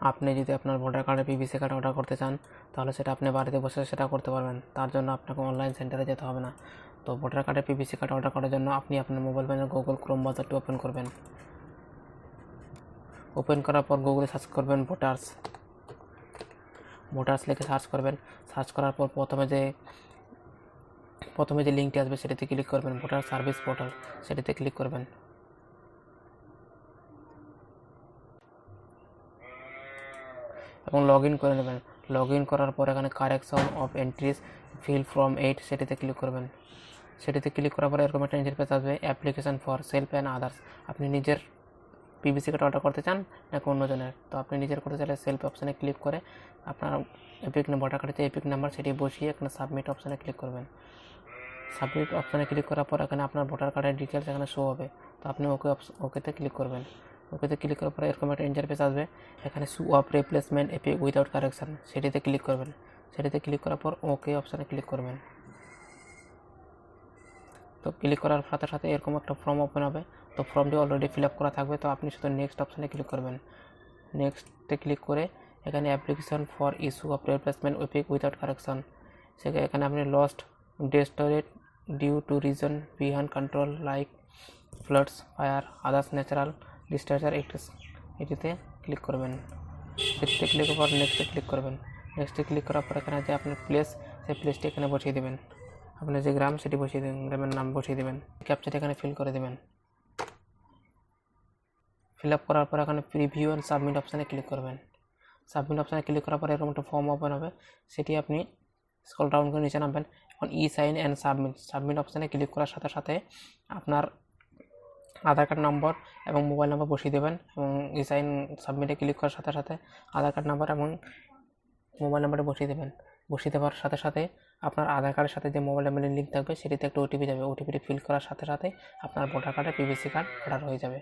আপনি যদি আপনার ভোটার কার্ডের পিভিসি কার্ড অর্ডার করতে চান, তাহলে সেটা আপনি বাড়িতে বসে সেটা করতে পারবেন। তার জন্য আপনাকে অনলাইন সেন্টারে যেতে হবে না। তো ভোটার কার্ডের পিভিসি কার্ড অর্ডার করার জন্য আপনি আপনার মোবাইল ফোনে গুগল ক্রোম ব্রাউজারটি ওপেন করবেন। ওপেন করার পর গুগলে সার্চ করবেন ভোটার্স ভোটার্স লিখে সার্চ করবেন। সার্চ করার পর প্রথমে যে প্রথমে যে লিঙ্কটি আসবে সেটিতে ক্লিক করবেন। ভোটার সার্ভিস পোর্টাল সেটিতে ক্লিক করবেন। এবং লগ ইন করে নেবেন। লগ ইন করার পর এখানে correction of entries fill form eight সেটিতে ক্লিক করবেন। সেটিতে ক্লিক করার পরে এরকম একটা ইন্টারফেস আসবে application for self and others আপনি নিজের পিভিসি কার্ড অর্ডার করতে চান নাকি অন্যজনের তো আপনি নিজের করতে চাইলে সেলফ অপশানে ক্লিক করে আপনার এপিক ভোটার কার্ডে এপিক নাম্বার সেটি বসিয়ে এখানে সাবমিট অপশানে ক্লিক করবেন। সাবমিট অপশানে ক্লিক করার পর এখানে আপনার ভোটার কার্ডের ডিটেলস এখানে শো হবে। তো আপনি ওকে ওকেতে ক্লিক করবেন। ওকেতে ক্লিক করার পরে এরকম একটা ইন্টারফেস আসবে। এখানে issue of replacement EPIC without correction সেটিতে ক্লিক করবেন। সেটিতে ক্লিক করার পর ওকে অপশানে ক্লিক করবেন। তো ক্লিক করার সাথে সাথে এরকম একটা ফর্ম ওপেন হবে। তো ফর্মটি অলরেডি ফিল আপ করা থাকবে। তো আপনি শুধু নেক্সট অপশানে ক্লিক করবেন। নেক্সটে ক্লিক করে এখানে application for issue of replacement EPIC without correction সেখানে এখানে আপনি lost destroyed due to reason beyond control like floods fire others natural disaster এটিতে ক্লিক করবেন। সেটিতে ক্লিক করার পর নেক্সটে ক্লিক করবেন। নেক্সটে ক্লিক করার পর এখানে যে আপনার প্লেস সেই প্লেসটি এখানে বসিয়ে দেবেন। আপনার যে গ্রাম সেটি বসিয়ে দেবেন গ্রামের নাম বসিয়ে দেবেন। ক্যাপচারটি এখানে ফিল করে দেবেন। ফিল আপ করার পর এখানে প্রিভিউ অ্যান্ড সাবমিট অপশানে ক্লিক করবেন। সাবমিট অপশানে ক্লিক করার পর এরকম একটা ফর্ম ওপেন হবে। সেটি আপনি স্কল ডাউন করে নিচে নামবেন। এখন e sign and submit submit অপশানে ক্লিক করার সাথে সাথে আপনার আধার কার্ড নম্বর এবং মোবাইল নম্বর বসিয়ে দেবেন এবং রিসাইন, সাবমিটে ক্লিক করার সাথে সাথে আধার কার্ড নম্বর এবং মোবাইল নাম্বারটা বসিয়ে দেবেন। বসিয়ে দেওয়ার সাথে সাথে আপনার আধার কার্ডের সাথে যে মোবাইল নাম্বারের লিঙ্ক থাকবে সেটিতে একটা ওটিপি যাবে। ওটিপিটি ফিল করার সাথে সাথে আপনার ভোটার কার্ডে পিভিসি কার্ড অর্ডার হয়ে যাবে।